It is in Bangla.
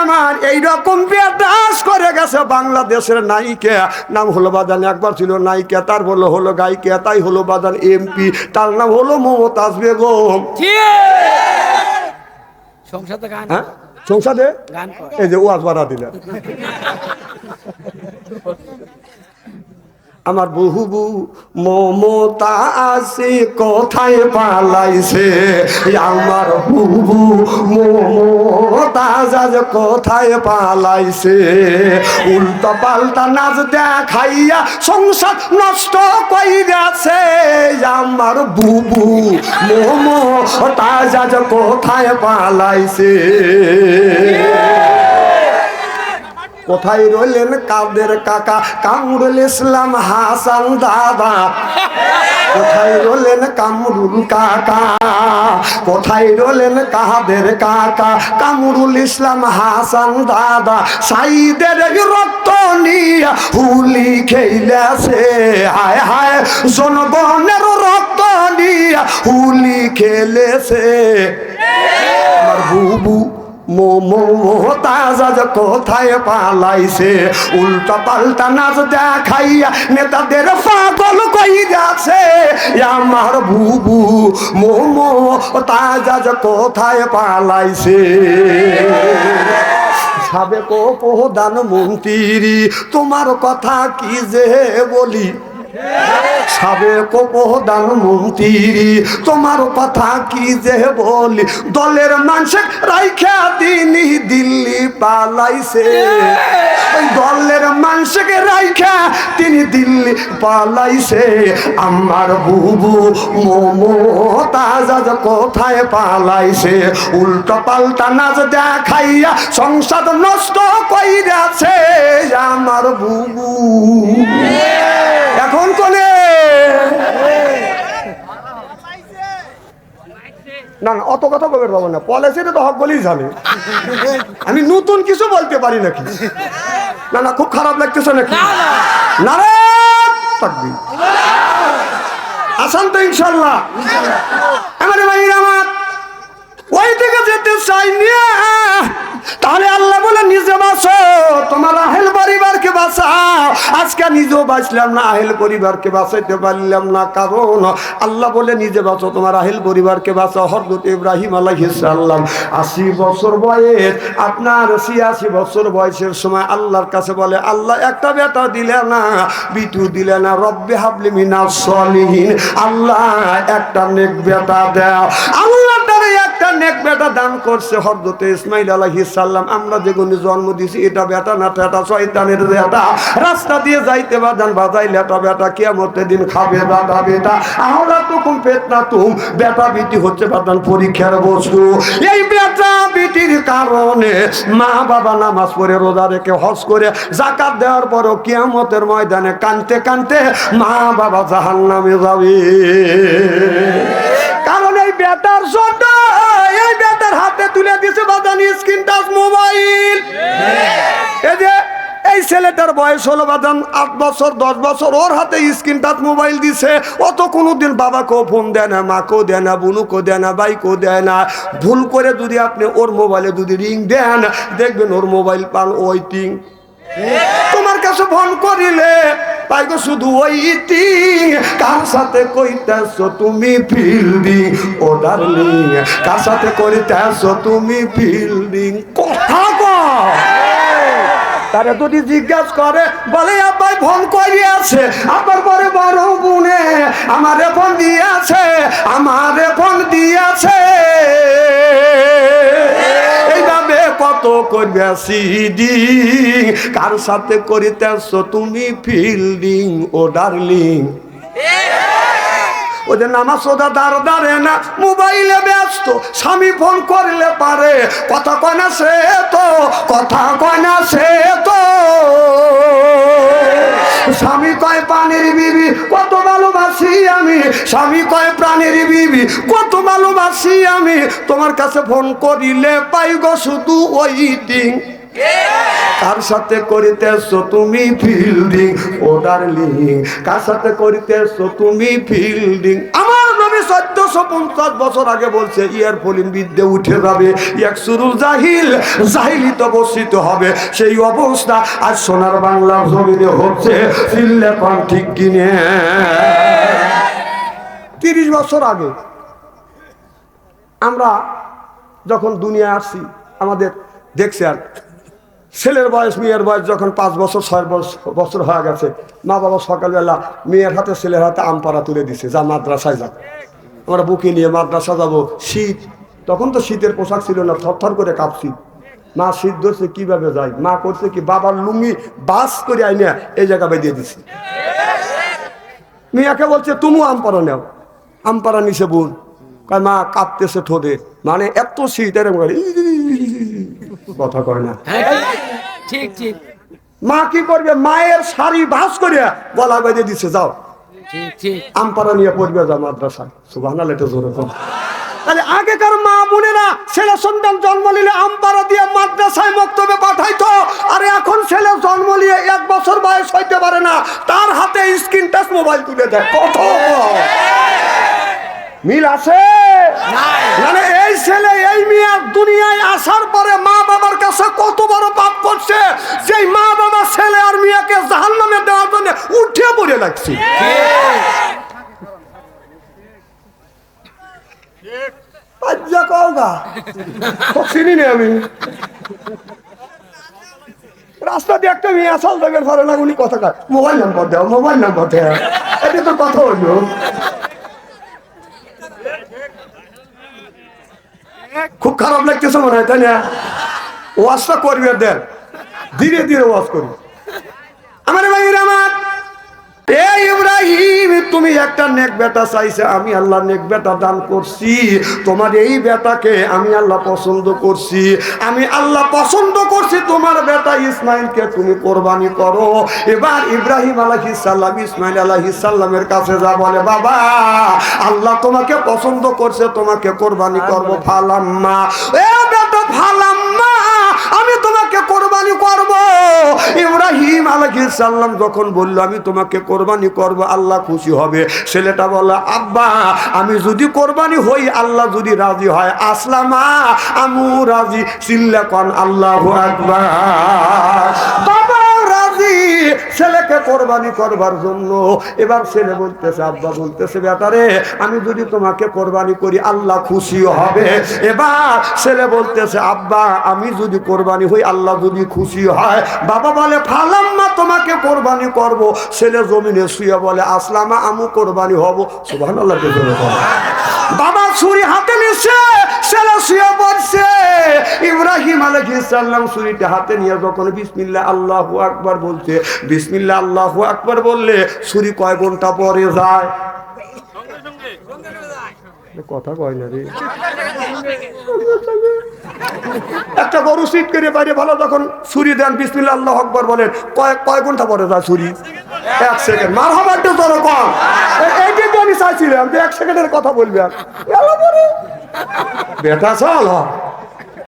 আমার এইরকম বেদাস করে গেছে বাংলাদেশের নায়িকা। নাম হলো বাদান একবার ছিল নায়িকা তার বলল হলো গায়িকা তাই হলো বাদান এমপি। তার নাম হলো মমতাজ বেগম। সংসাদে গান হ্যাঁ? সংসদে? গান এই যে ওয়াজ বাড়া দিলে আমার বহু বউ মমতা আছে কোথায় পালাইছে। আমার বহু মমতা আজ কোথায় পালাইছে। উল্টা পাল্টা নাচ দেখাইয়া সংসার নষ্ট কইরাছে। আমার বুবু মমতা আজ কোথায় পালাইছে। কোথায় রইলেন কাদের কাকা? কামরুল ইসলাম হাসান দাদা। কোথায় রইলেন কামরুল কাকা? কোথায় রইলেন কাদের কাকা? কামরুল ইসলাম হাসান দাদা, সাইদের রক্ত নিয়া হুলি খেলেছে। হায় হায়, জনগণের রক্ত নিয়া হুলি খেলেছে। আমার বুবু মোমোতাজ কোথায় পালাইছে? উল্টা পাল্টা নাচ দেখাইয়া নেতাদের পাগল কই যাচ্ছে আমার বুবু মোমো তাজ কোথায় পালাইছে? সাবেক প্রধান মন্ত্রী তোমার কথা কি যে বলি? সাবেক প্রধান মন্ত্রী, তোমার কথা কি যে বলি? দলের মানুষ রাইখা তিনি দিল্লি পালাইছে। দলের মানুষকে রাইখা তিনি দিল্লি পালাইছে। আমার বুবু মোমো তাজাজ কোথায় পালাইছে? উল্টো পাল্টা নাচ দেখাইয়া সংসার নষ্ট কইরাছে। আমার বুবু এখন কোনে না না অত কথা বলবে পাবো না। পলিসিতে তো হক বলেই জানে আমি নতুন কিছু বলতে পারি নাকি? না না খুব খারাপ লাগতেছে নাকি? না রে থাকবি আসান তো ইনশাল্লাহ। আমার ভাইরা আমার ওই দিকে যেতে চাই নিয়ে। তাহলে আল্লাহ বলে, নিজে বাঁচো, তোমার আহেল পরিবারকে বাঁচাও। আজকে নিজেও বাঁচলাম না, আহেল পরিবারকে বাঁচাইতে পারলাম না, কারণ আল্লাহ বলে, নিজে বাঁচো, তোমার আহেল পরিবারকে বাঁচাও। হরদত ইব্রাহিম আলাইসাল্লাম আশি বছর বয়স, আপনার ছিয়াশি বছর বয়সের সময় আল্লাহর কাছে বলে, আল্লাহ একটা বেটা দিলে না, বিটু দিলে না, রব্বে হাবলি মিনা সলিহীন, আল্লাহ একটা নেক বেটা দাও। আল্লাহ বেটা দান করছে হরদতে ইসমাইল জন্ম দিছি এটা বেটা না টেটা শয়তানের বেটা রাস্তা দিয়ে যাইতে বেটা দিন খাবে আমরা তো কুম না তুম, বেটা বিটি হচ্ছে পরীক্ষার বস্তু। এই বেটা বিটির কারণে মা বাবা নামাজ পড়ে, রোজা রেখে হজ করে জাকাত দেওয়ার পরও কিয়ামতের ময়দানে কানতে কানতে মা বাবা জাহান নামে যাবে। কারণ এই বেটার জন্য এই বেটার হাতে তুলে দিছে বাদানি স্ক্রিন টাচ মোবাইল এই যে এই হলো বাদান আট বছর, দশ বছর, ওর হাতে স্ক্রিন টাচ মোবাইল দিছে। ও তো কোনোদিন বাবাকেও ফোন দেয় না, মাকেও দেয় না, বুনুকেও দেয় না বাইকেও দেয় না। ভুল করে যদি আপনি ওর মোবাইলে যদি রিং দেন, দেখবেন ওর মোবাইল পান ওইটিং তোমার কাছে ফোন করিলে পাইগো শুধু ওইটিং কার সাথে কইতেছ তুমি ফিল্ডিং ও ডার্লিং কার সাথে করিতেছ তুমি ফিল্ডিং। তারা যদি জিজ্ঞাসা করে, বলে, আব্বাই, ফোন করিয়াছে। আবার পরে বড় বুনে, আমারে ফোন দিয়েছে, আমারে ফোন দিয়েছে। কত করবে সিডিং কার সাথে করিতেছ তুমি ফিল্ডিং ও ডার্লিং? ওদের নামাজ ওদা দাঁড় দাঁড়ে না, মোবাইলে ব্যস্ত, স্বামী ফোন করলে পারে। কথা কয় না সে তো, কথা কয় ভালোবাসি আমি, তোমার কাছে ফোন করিলে পাই গো শুধু ওইটিং কার সাথে করিতেছো তুমি ফিল্ডিং ও ডার্লিং কার সাথে করিতেছো তুমি ফিল্ডিং আমার নবী চোদ্দশো পঞ্চাশ বছর আগে বলছে, ইয়ার ফলিন বিদ্যে উঠে যাবে, এক সুরুল জাহিল, জাহিলিত বর্ষিত হবে। সেই অবস্থা আর সোনার বাংলার জমিনে হচ্ছে, ফিরলে পান ঠিক কিনে। তিরিশ বছর আগে আমরা যখন দুনিয়া আসছি, আমাদের দেখছি আর ছেলের বয়স, মেয়ের বয়স যখন পাঁচ বছর, ছয় বছর বছর হয়ে গেছে, মা বাবা সকালবেলা মেয়ের হাতে, ছেলের হাতে আম পাড়া তুলে দিছে, যা মাদ্রাসায় যা। আমরা বুকে নিয়ে মাদ্রাসা যাব, শীত, তখন তো শীতের পোশাক ছিল না থরথর করে কাঁপছি। মা শীত ধরছে, কীভাবে যায় মা করছে কি, বাবার লুঙ্গি বাস করে আইনে, এই জায়গা বেঁধে দিছি। মিয়াকে বলছে তুমি আম পাড়া নেও। আম পাড়া নিছে বোন। কয় মা কাঁপতেছে ঠোঁটে মানে এত শীত এরকম কথা কয় না ঠিক ঠিক মা কি করবে মায়ের শাড়ি ভাস করে গলা বেঁধে দিছে যাও আমপাড়া নিয়ে পড়বে যাও মাদ্রাসায় সুবাহ এটা জোরে তাহলে আগেকার মা বোনেরা ছেলে সন্তান জন্ম নিলে আমপাড়া দিয়ে মাদ্রাসায় বক্তব্যে পাঠাইতো আর এখন ছেলে জন্ম নিয়ে এক বছর বয়স হইতে পারে না তার হাতে স্ক্রিন টাচ মোবাইল তুলে দেয় কত মিল আছে? মানে এই ছেলে এই মেয়ে দুনিয়ায় আসার পরে মা বাবার কাছে কত বড় পাপ করছে সেই মা বাবা ছেলে আর মেয়েকে জাহান নামে দেওয়ার জন্য উঠে পড়ে লাগছে। চিনি নি আমি। রাস্তা দিয়ে একটা মেয়ে আসাল দেখেন পারে না কথা কয় মোবাইল নাম্বার দেওয়া মোবাইল নাম্বার দেও। এটা তো কথা হইল। খুব খারাপ লাগতেছে মনে হয় তাই না? ওয়াজটা করবি দেন। ধীরে ধীরে ওয়াজ আমার তুমি একটা নেক বেটা চাইছে, আমি আল্লাহ নেক বেটা দান করছি। তোমার এই বেটাকে আমি আল্লাহ পছন্দ করছি। আমি আল্লাহ পছন্দ করছি, তোমার বেটা ইসমাইলকে তুমি কোরবানি করো। এবার ইব্রাহিম আলাইহিস সালাম, ইসমাইল আলাইহিস সালামের কাছে যা বলে, বাবা, আল্লাহ তোমাকে পছন্দ করছে, তোমাকে কোরবানি করব, ফালাম্মা। এ তোমাকে কোরবানি করব। ইব্রাহিম আলাইহিস সালাম যখন বলল, আমি তোমাকে কোরবানি করব, আল্লাহ খুশি হবে। ছেলেটা বলল, আব্বা, আমি যদি কোরবানি হই, আল্লাহ যদি রাজি হয়। আসলামা আমু রাজি চিল্লা কন আল্লাহু আকবার। ছেলেকে কোরবানি করবার জন্য। এবার ছেলে বলতেছে, আব্বা বলতেছে, বেটারে, আমি যদি তোমাকে কোরবানি করি, আল্লাহ খুশি হবে। এবার ছেলে বলতেছে, আব্বা, আমি যদি কোরবানি হই, আল্লাহ যদি খুশি হয়, বাবা বলে, ফালাম্মা, তোমাকে কোরবানি করব। ছেলে জমিনে শুয়ে বলে, আসলামা, আমু কোরবানি হব। সুবহানাল্লাহ বাবা ছুরি হাতে নিচ্ছে ছেলে ছুরিটা হাতে নিয়ে যখন বিসমিল্লাহ আল্লাহু আকবার বলছে, বিসমিল্লাহ আল্লাহু বললে কয় ঘণ্টা পরে যায়? কথা কয় না রে। একটা সিট করে বাইরে ভালো ছুরি দেন, বিসমিল্লাহ আল্লাহ আকবার বলেন, কয় কয় ঘণ্টা পরে যায় ছুরি এক সেকেন্ড। মার হবার তো তোর কম এ- এইটাই তো আমি চাইছিলাম যে এক সেকেন্ডের কথা বলবি বেটা চল হ।